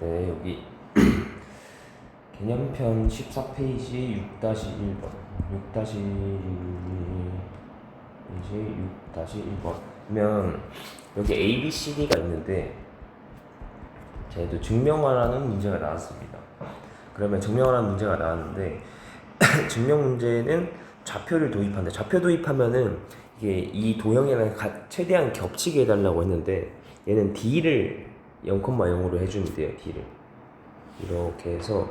네, 여기 개념편 14페이지 6-1번 6- 이제 6-1번 그러면 여기 A, B, C, D가 있는데 저희도 증명하라는 문제가 나왔습니다. 그러면 증명하라는 문제가 나왔는데 증명 문제는 좌표를 도입한다. 좌표 도입하면은 이게 이 도형이랑 가- 최대한 겹치게 해달라고 했는데 얘는 D를 0,0으로 해주면 돼요. D를 이렇게 해서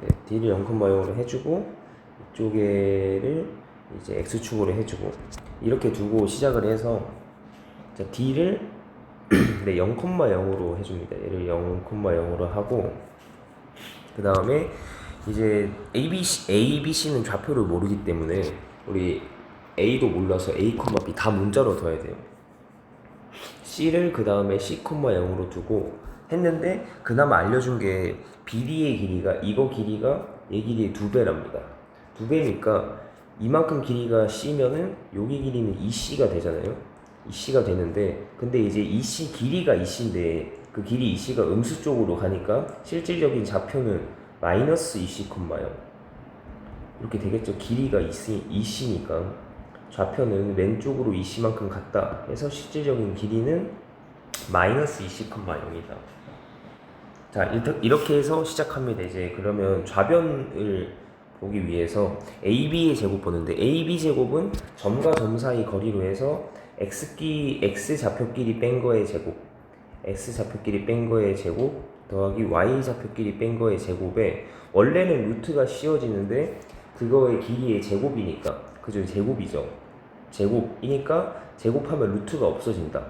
네, D를 0,0으로 해주고 이쪽에를 이제 X축으로 해주고 이렇게 두고 시작을 해서 자, D를 네, 0,0으로 해줍니다. 얘를 0,0으로 하고 그 다음에 이제 A, B, C, A, B, C는 좌표를 모르기 때문에 우리 A도 몰라서 A, B 다 문자로 둬야 돼요. C를 그 다음에 C, 0으로 두고 했는데 그나마 알려준 게 BD의 길이가 이거 길이가 얘 길이의 두 배랍니다. 두 배니까 이만큼 길이가 C면은 여기 길이는 2C가 되잖아요. 2C가 되는데 근데 이제 2C 길이가 2C인데 그 길이 2C가 음수 쪽으로 가니까 실질적인 좌표는 마이너스 2C, 0 이렇게 되겠죠. 길이가 2C, 2C니까 좌표는 왼쪽으로 2C만큼 갔다 해서 실질적인 길이는 마이너스 2C, 0이다. 자 이렇게 해서 시작합니다. 이제 그러면 좌변을 보기 위해서 AB의 제곱 보는데 AB 제곱은 점과 점 사이 거리로 해서 x끼 x 좌표끼리 뺀 거의 제곱 x 좌표끼리 뺀 거의 제곱 더하기 y 좌표끼리 뺀 거의 제곱에 원래는 루트가 씌워지는데 그거의 길이의 제곱이니까 그죠 제곱이죠. 제곱이니까 제곱하면 루트가 없어진다.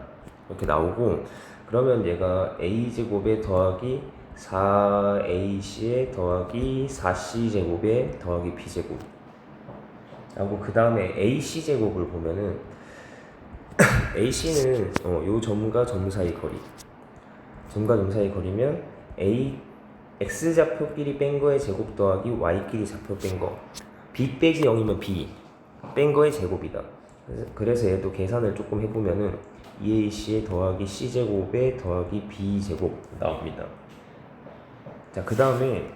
이렇게 나오고 그러면 얘가 a 제곱에 더하기 4ac에 더하기 4c 제곱에 더하기 b 제곱. 하고 그 다음에 ac 제곱을 보면은 AC는 어, 요 점과 점 사이 거리 점과 점 사이 거리면 A X 좌표끼리 뺀 거의 제곱 더하기 Y끼리 좌표 뺀 거. B 빼기 0이면 B 뺀 거의 제곱이다. 그래서, 얘도 계산을 조금 해보면은 2AC에 더하기 C제곱에 더하기 B제곱 나옵니다. 자 그 다음에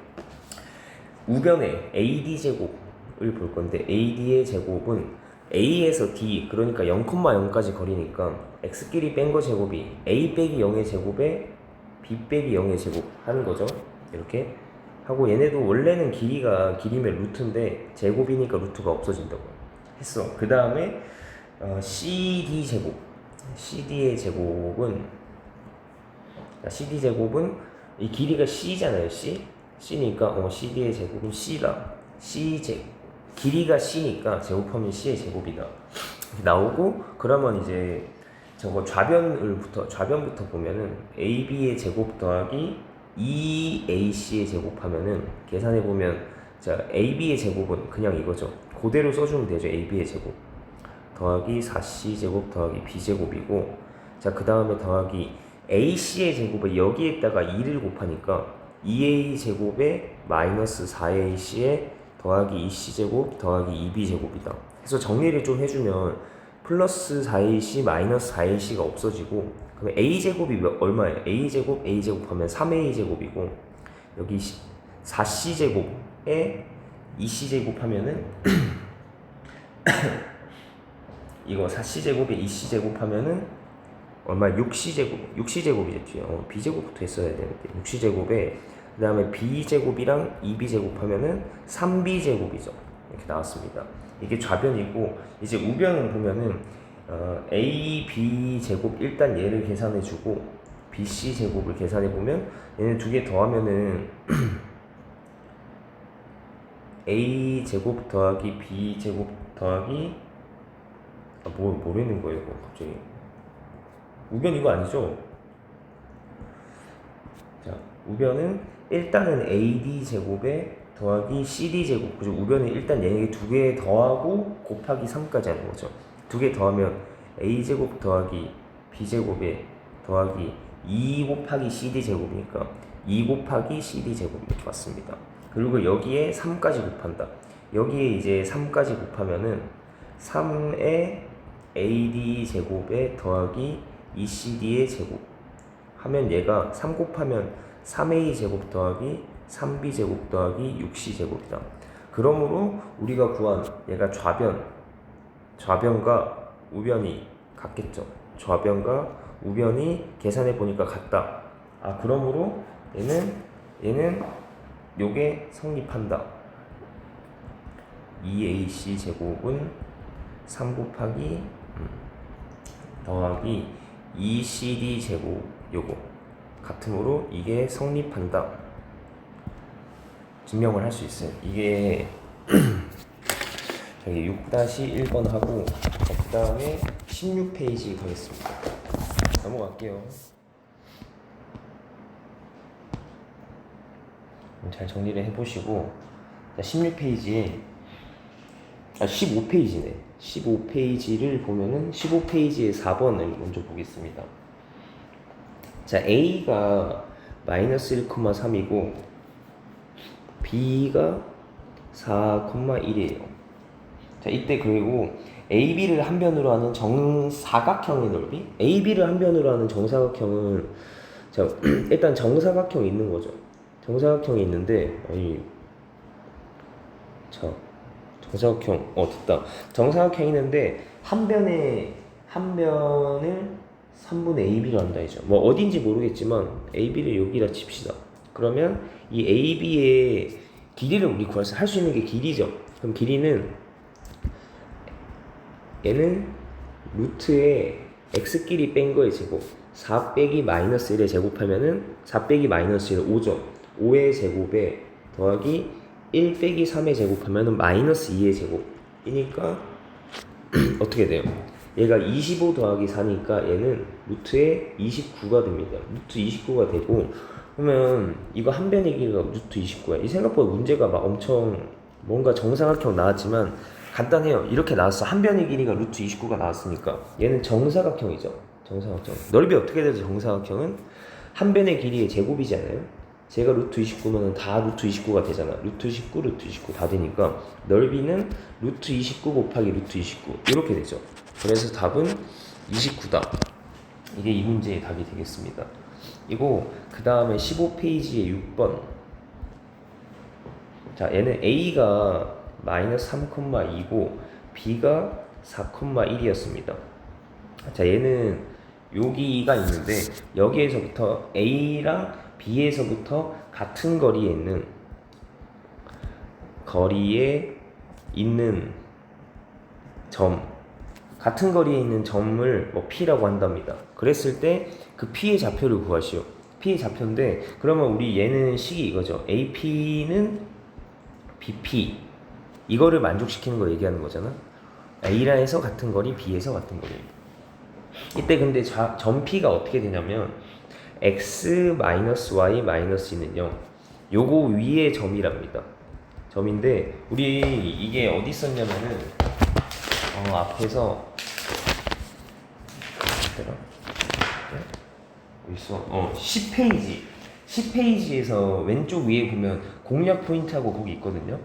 우변에 AD 제곱을 볼 건데 AD의 제곱은 A에서 D 그러니까 0,0까지 거리니까 X끼리 뺀 거 제곱이 A 빼기 0의 제곱에 B 빼기 0의 제곱 하는 거죠. 이렇게 하고 얘네도 원래는 길이가 길이면 루트인데 제곱이니까 루트가 없어진다고 했어. 그 다음에 어, CD 제곱. CD의 제곱은 자, CD 제곱은 이 길이가 C잖아요 C. C니까 어, CD의 제곱은 C다. C 제곱 길이가 C니까 제곱하면 C의 제곱이다. 나오고 그러면 이제 저거 좌변을부터 좌변부터 보면은 AB의 제곱 더하기 2AC의 제곱하면은 계산해 보면 자 AB의 제곱은 그냥 이거죠. 그대로 써주면 되죠. AB의 제곱 더하기 4C 제곱 더하기 B 제곱이고 자그 다음에 더하기 AC의 제곱을 여기에다가 2를 곱하니까 2A 제곱에 마이너스 4AC에 더하기 2c제곱 더하기 2b제곱이다. 그래서 정리를 좀 해주면 플러스 4ac 마이너스 4ac가 없어지고 그러면 a제곱이 몇, 얼마예요? a제곱 a제곱 하면 3a제곱이고 여기 4c제곱에 2c제곱 하면은 이거 4c제곱에 2c제곱 하면은 얼마? 6c제곱 6c제곱이겠죠. 어, b제곱부터 했어야 되는데 6c제곱에 그 다음에 b제곱이랑 2b제곱 하면은 3b제곱이죠. 이렇게 나왔습니다 이게 좌변이고 이제 우변을 보면은 어, a, b 제곱 일단 얘를 계산해 주고 bc 제곱을 계산해 보면 얘네 두개 더하면은 a 제곱 더하기 b 제곱 더하기 아, 뭐 모르는 거예요 이거 갑자기 우변 이거 아니죠? 자 우변은 일단은 AD 제곱에 더하기 CD 제곱 그죠? 우변은 일단 얘네 두개 더하고 곱하기 3까지 하는 거죠. 두 개 더하면 A 제곱 더하기 B 제곱에 더하기 2 곱하기 CD 제곱이니까 2 곱하기 CD 제곱 이렇게 왔습니다. 그리고 여기에 3까지 곱한다. 여기에 이제 3까지 곱하면은 3의 AD 제곱에 더하기 2CD의 제곱 하면 얘가 3 곱하면 3A 제곱 더하기 3B 제곱 더하기 6C 제곱이다. 그러므로 우리가 구한 얘가 좌변, 좌변과 우변이 같겠죠. 좌변과 우변이 계산해 보니까 같다. 아 그러므로 얘는 얘는 요게 성립한다. 2AC 제곱은 3 곱하기 음, 더하기 2CD 제곱 요거 같으므로 이게 성립한다. 증명을 할 수 있어요. 이게 저기 6-1번 하고 그 다음에 16페이지 가겠습니다. 넘어갈게요. 잘 정리를 해보시고 16페이지에 아 15페이지네 15페이지를 보면은 15페이지의 4번을 먼저 보겠습니다 자 A가 마이너스 1,3이고 B가 4,1이에요. 자 이때 그리고 AB를 한 변으로 하는 정사각형의 넓이? AB를 한 변으로 하는 정사각형은 자 일단 정사각형이 있는 거죠. 정사각형이 있는데 아니 자 정사각형 어 됐다. 정사각형이 있는데 한 변에 한 변을 3분의 AB로 한다 이죠. 뭐 어딘지 모르겠지만 AB를 여기다 칩시다 그러면 이 AB의 길이를 우리 구할 수 할 수 있는 게 길이죠 그럼 길이는 얘는 루트에 x끼리 뺀 거의 제곱 4 빼기 마이너스 1의 제곱하면은 4 빼기 마이너스 1은 5죠 5의 제곱에 더하기 1 빼기 3의 제곱하면은 마이너스 2의 제곱이니까 어떻게 돼요? 얘가 25 더하기 4니까 얘는 루트에 29가 됩니다. 루트 29가 되고 그러면 이거 한 길이가 루트 29야. 이 생각보다 문제가 막 엄청 뭔가 정사각형 나왔지만 간단해요. 이렇게 나왔어. 한 변의 길이가 루트 29가 나왔으니까 얘는 정사각형이죠. 정사각형. 넓이 어떻게 되죠? 정사각형은 한 변의 길이의 제곱이잖아요. 제가 루트 29면은 다 루트 29가 되잖아. 루트 19, 루트 29 다 되니까 넓이는 루트 29 곱하기 루트 29 이렇게 되죠. 그래서 답은 29다. 이게 이 문제의 답이 되겠습니다. 이거 그 다음에 15페이지에 6번. 자, 얘는 A가 마이너스 3,2고 B가 4,1이었습니다. 자, 얘는 여기가 있는데 여기에서부터 A랑 B에서부터 같은 거리에 있는 거리에 있는 점 같은 거리에 있는 점을 뭐 P라고 한답니다. 그랬을 때 그 P의 좌표를 구하시오. P의 좌표인데 그러면 우리 얘는 식이 이거죠. AP는 BP 이거를 만족시키는 거 얘기하는 거잖아. A라에서 같은 거리, B에서 같은 거리. 이때 근데 좌, 점 P가 어떻게 되냐면 x 마이너스 y 마이너스는 0 요거 위에 점이랍니다 점인데 우리 이게 어디 있었냐면은 어 앞에서 어디 있어? 어 10페이지. 10페이지에서 왼쪽 위에 보면 공략 포인트하고 거기 있거든요.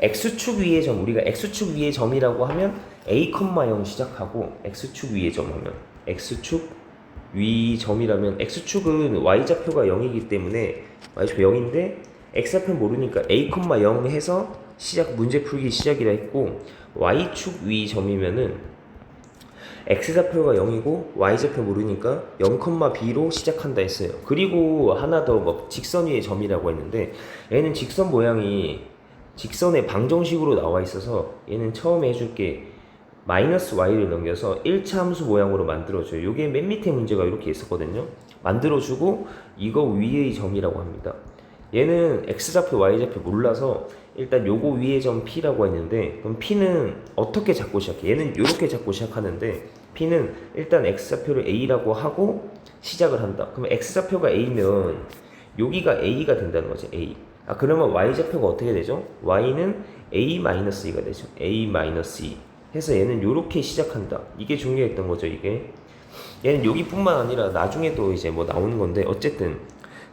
X축 위의 점 우리가 x축 위의 점이라고 하면 a, 0 시작하고 x축 위의 점 하면 x축 위 점이라면 x축은 y좌표가 0이기 때문에 y좌표 0인데 x좌표 모르니까 a, 0 해서 시작 문제 풀기 시작이라 했고 y축 위 점이면은 x좌표가 0이고 y좌표 모르니까 0, b로 시작한다 했어요. 그리고 하나 더 뭐 직선 위의 점이라고 했는데 얘는 직선 모양이 직선의 방정식으로 나와 있어서 얘는 처음에 해줄 게 마이너스 y를 넘겨서 1차 함수 모양으로 만들어줘요. 이게 맨 밑에 문제가 이렇게 있었거든요. 만들어주고 이거 위의 점이라고 합니다. 얘는 x좌표, y좌표 몰라서 일단 요거 위의 점 p라고 했는데 그럼 p는 어떻게 잡고 시작해? 얘는 이렇게 잡고 시작하는데 p는 일단 x좌표를 a라고 하고 시작을 한다. 그러면 x좌표가 a면 여기가 a가 된다는 거죠. a. 아 그러면 y좌표가 어떻게 되죠? y는 a-2가 되죠. a-2 해서 얘는 이렇게 시작한다. 이게 중요했던 거죠, 이게. 얘는 여기뿐만 아니라 나중에도 이제 뭐 나오는 건데 어쨌든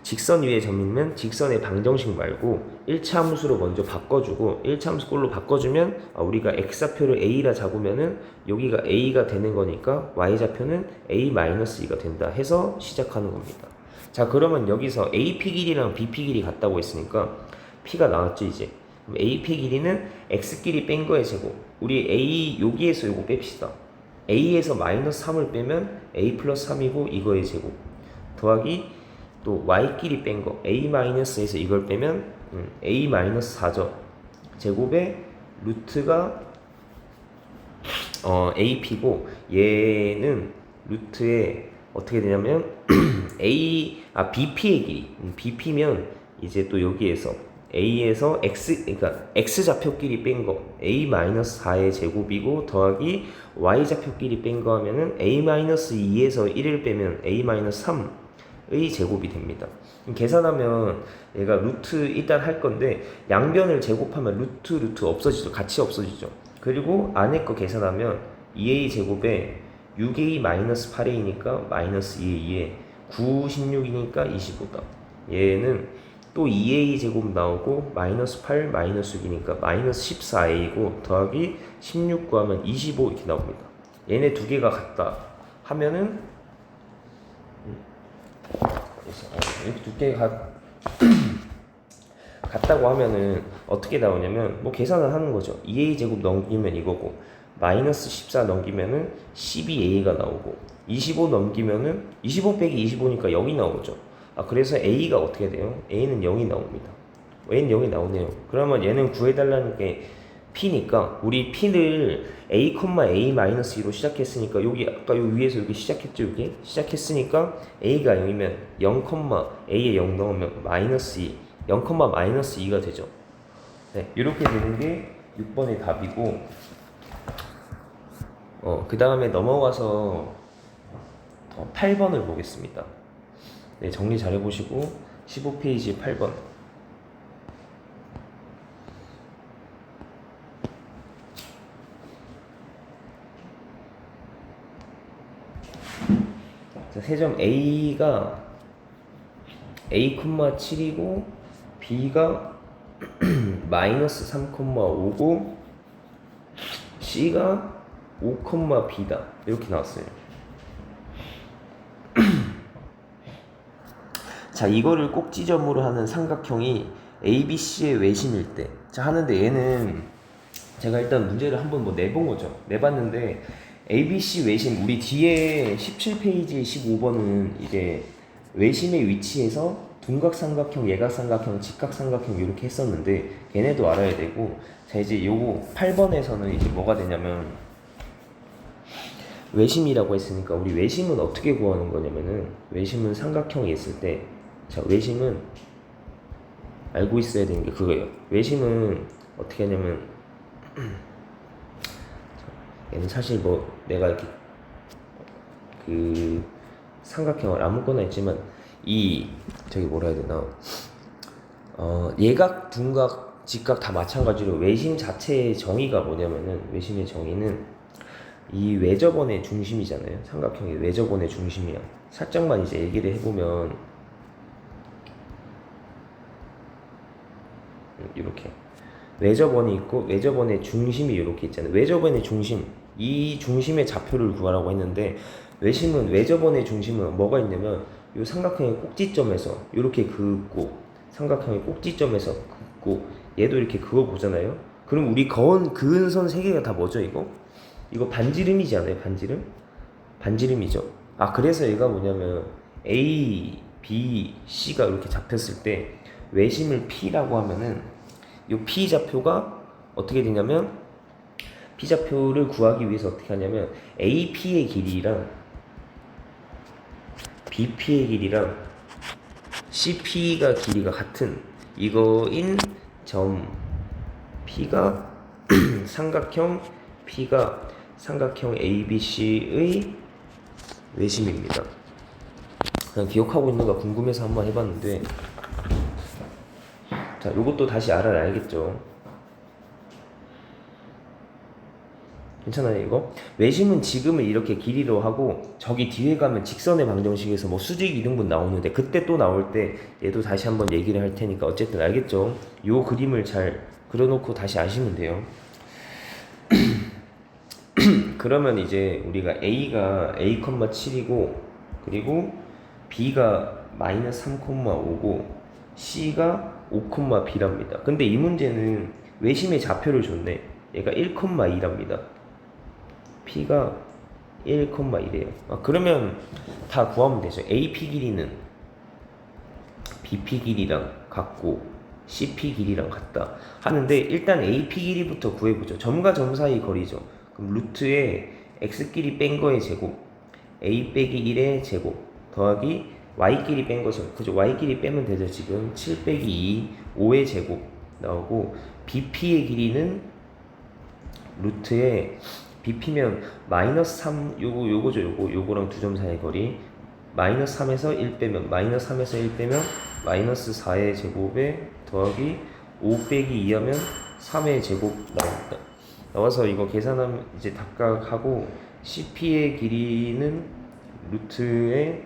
직선 위의 점이면 직선의 방정식 말고 1차 함수로 먼저 바꿔주고 1차 함수 꼴로 바꿔주면 아, 우리가 x좌표를 a라 잡으면은 여기가 a가 되는 거니까 y좌표는 a-2가 된다 해서 시작하는 겁니다. 자 그러면 여기서 AP 길이랑 BP 길이 같다고 했으니까 P가 나왔죠 이제 AP 길이는 X 길이 뺀 거의 제곱 우리 A 여기에서 요거 뺍시다 A에서 마이너스 3을 빼면 A 플러스 3이고 이거의 제곱 더하기 또 Y 길이 뺀거 A 마이너스에서 이걸 빼면 음, A 마이너스 4죠. 제곱에 루트가 어, AP고 얘는 루트에 어떻게 되냐면 A 아 BP의 길이. 음, BP면 이제 또 여기에서 A에서 X 그러니까 X 좌표끼리 뺀 거 A 마이너스 4의 제곱이고 더하기 Y 좌표끼리 뺀 거 하면은 A 마이너스 2에서 1을 빼면 A 마이너스 3 의 제곱이 됩니다. 계산하면 얘가 루트 일단 할 건데 양변을 제곱하면 루트 루트 없어지죠. 같이 없어지죠. 그리고 안에 거 계산하면 2A 제곱에 6A 마이너스 8A니까 마이너스 2A 2에 9, 16이니까 25다. 얘는 또 2A 제곱 나오고 마이너스 8 마이너스 6이니까 마이너스 14A고 더하기 16 구하면 25 이렇게 나옵니다. 얘네 두 개가 같다 하면은 이렇게 두 개가 같다고 하면은 어떻게 나오냐면 뭐 계산을 하는 거죠. 2A 제곱 넘기면 이거고 마이너스 14 넘기면은 12A가 나오고 25 넘기면은 25 빼기 25니까 0이 나오죠. 아 그래서 A가 어떻게 돼요? A는 0이 나옵니다. A는 0이 나오네요. 그러면 얘는 구해달라는 게 P니까 우리 P를 A, A-2로 시작했으니까 여기 아까 요 위에서 여기 시작했죠 여기 시작했으니까 A가 0이면 0, A에 0 넣으면 마이너스 2 0, 마이너스 2가 되죠. 네, 이렇게 되는 게 6번의 답이고 어, 그 다음에 넘어가서 어, 8번을 보겠습니다. 네, 정리 잘 해보시고 15페이지 8번. 세점 A가 A, 7이고 B가 마이너스 3,5고 C가 5, B다 이렇게 나왔어요. 자 이거를 꼭지점으로 하는 삼각형이 ABC의 외심일 때. 자 하는데 얘는 제가 일단 문제를 한번 뭐 내본 거죠. 내봤는데 ABC 외심 우리 뒤에 17페이지 15번은 이제 외심의 위치에서 둔각삼각형, 예각삼각형, 직각삼각형 이렇게 했었는데 얘네도 알아야 되고 자 이제 요거 8번에서는 이제 뭐가 되냐면 외심이라고 했으니까 우리 외심은 어떻게 구하는 거냐면은 외심은 삼각형이 있을 때 자, 외심은 알고 있어야 되는 게 그거예요. 외심은 어떻게 하냐면 얘는 사실 뭐 내가 이렇게 그 삼각형을 아무거나 있지만 이 저기 뭐라 해야 되나 어 예각, 둔각, 직각 다 마찬가지로 외심 자체의 정의가 뭐냐면은 외심의 정의는 이 외접원의 중심이잖아요. 삼각형이 외접원의 중심이야. 살짝만 이제 얘기를 해보면 이렇게 외접원이 있고 외접원의 중심이 이렇게 있잖아요. 외접원의 중심 이 중심의 좌표를 구하라고 했는데 외심은 외접원의 중심은 뭐가 있냐면 이 삼각형의 꼭지점에서 이렇게 긋고 삼각형의 꼭지점에서 긋고 얘도 이렇게 그어 보잖아요. 그럼 우리 거은 그은 선 세 개가 다 뭐죠 이거? 이거 반지름이지 않아요? 반지름? 반지름이죠. 아 그래서 얘가 뭐냐면 A, B, C가 이렇게 잡혔을 때 외심을 P라고 하면은 이 P 좌표가 어떻게 되냐면 P 좌표를 구하기 위해서 어떻게 하냐면 AP의 길이랑 BP의 길이랑 CP가 길이가 같은 이거인 점 P가 삼각형 P가 삼각형 ABC의 외심입니다. 그냥 기억하고 있는가 궁금해서 한번 해봤는데 자, 요것도 다시 알아놔야겠죠. 괜찮아요 이거? 외심은 지금은 이렇게 길이로 하고 저기 뒤에 가면 직선의 방정식에서 뭐 수직 이등분 나오는데 그때 또 나올 때 얘도 다시 한번 얘기를 할 테니까 어쨌든 알겠죠? 요 그림을 잘 그려놓고 다시 아시면 돼요 그러면 이제 우리가 A가 A,7이고 그리고 B가 마이너스 3,5고 C가 5,B랍니다. 근데 이 문제는 외심의 좌표를 줬네. 얘가 1,2랍니다. P가 1,2래요. 아, 그러면 다 구하면 되죠. AP 길이는 BP 길이랑 같고 CP 길이랑 같다 하는데 일단 AP 길이부터 구해보죠. 점과 점 사이 거리죠. 그럼 루트에 x 길이 뺀 거의 제곱 a 빼기 1의 제곱 더하기 y 길이 뺀 거죠. 그죠? y 길이 빼면 되죠. 지금 7 빼기 2 5의 제곱 나오고 BP의 길이는 루트에 BP면 마이너스 3 요거 요거죠. 요거 요거랑 두 점 사이의 거리 마이너스 3에서 1 빼면 마이너스 3에서 1 빼면 마이너스 4의 제곱에 더하기 5 빼기 2 하면 3의 제곱 나옵니다. 나와서 이거 계산하면 이제 각각하고 CP의 길이는 루트에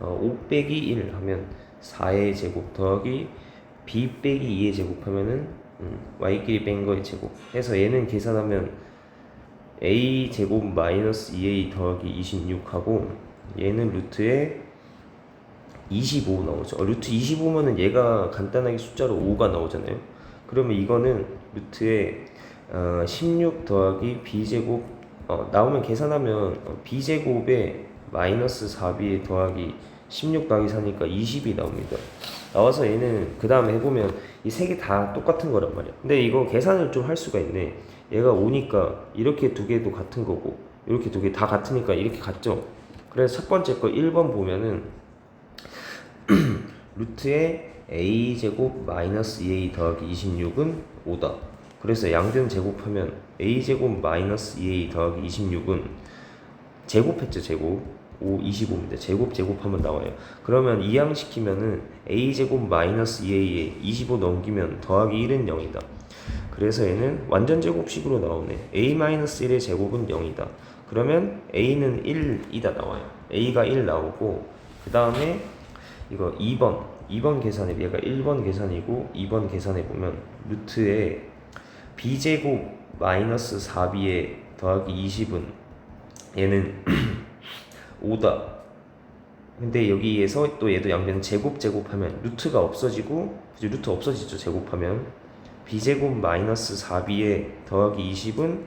어, 5 빼기 1 하면 4의 제곱 더하기 B 빼기 2의 제곱 하면은 음, Y끼리 뺀 거의 제곱 해서 얘는 계산하면 A 제곱 마이너스 2A 더하기 26 하고 얘는 루트에 25 나오죠. 어, 루트 25면은 얘가 간단하게 숫자로 5가 나오잖아요. 그러면 이거는 루트에 어, 16 더하기 b제곱 어, 나오면 계산하면 어, b제곱에 마이너스 4b 더하기 16 더하기 4니까 20이 나옵니다. 나와서 얘는 그 다음에 해보면 이 세 개 다 똑같은 거란 말이야. 근데 이거 계산을 좀 할 수가 있네. 얘가 5니까 이렇게 두 개도 같은 거고 이렇게 두 개 다 같으니까 이렇게 같죠. 그래서 첫 번째 거 1번 보면은 루트에 a 제곱 마이너스 2a 더하기 26은 5다. 그래서 양변 제곱하면 a 제곱 마이너스 2a 더하기 26은 제곱했죠 제곱 5 25입니다. 제곱 제곱하면 나와요. 그러면 이항시키면은 a 제곱 마이너스 2a에 25 넘기면 더하기 1은 0이다. 그래서 얘는 완전 제곱식으로 나오네. a 마이너스 1의 제곱은 0이다. 그러면 a는 1이다 나와요. a가 1 나오고 그 다음에 이거 2번 2번 계산해 얘가 1번 계산이고 2번 계산해 보면 루트에 b제곱 마이너스 4b에 더하기 20은 얘는 5다 근데 여기에서 또 얘도 양변 제곱 제곱하면 루트가 없어지고? 루트 없어지죠 제곱하면 b제곱 마이너스 4b에 더하기 20은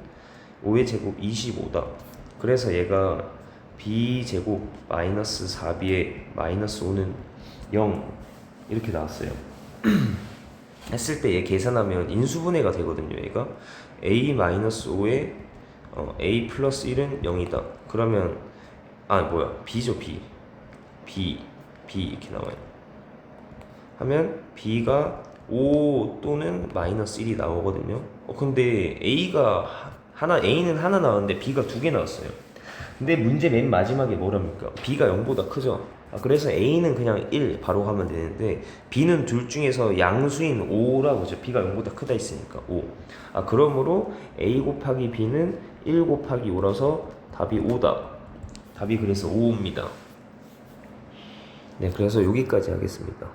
5의 제곱 25다. 그래서 얘가 b제곱 마이너스 4b에 마이너스 5는 0 이렇게 나왔어요. 했을 때 얘 계산하면 인수분해가 되거든요 얘가. A 마이너스 5에 어, a 플러스 1은 0이다. 그러면 아 뭐야? B죠 b. B b 이렇게 나와요. 하면 b가 5 또는 마이너스 1이 나오거든요. 어 근데 a가 하- 하나 a는 하나 나왔는데 b가 두 개 나왔어요. 근데 문제 맨 마지막에 뭐랍니까? B가 0보다 크죠? 아, 그래서 a는 그냥 1 바로 하면 되는데 b는 둘 중에서 양수인 5라고 하죠. B가 0보다 크다 했으니까 5 아, 그러므로 a 곱하기 b는 1 곱하기 5라서 답이 5다. 답이 그래서 5입니다. 네 그래서 여기까지 하겠습니다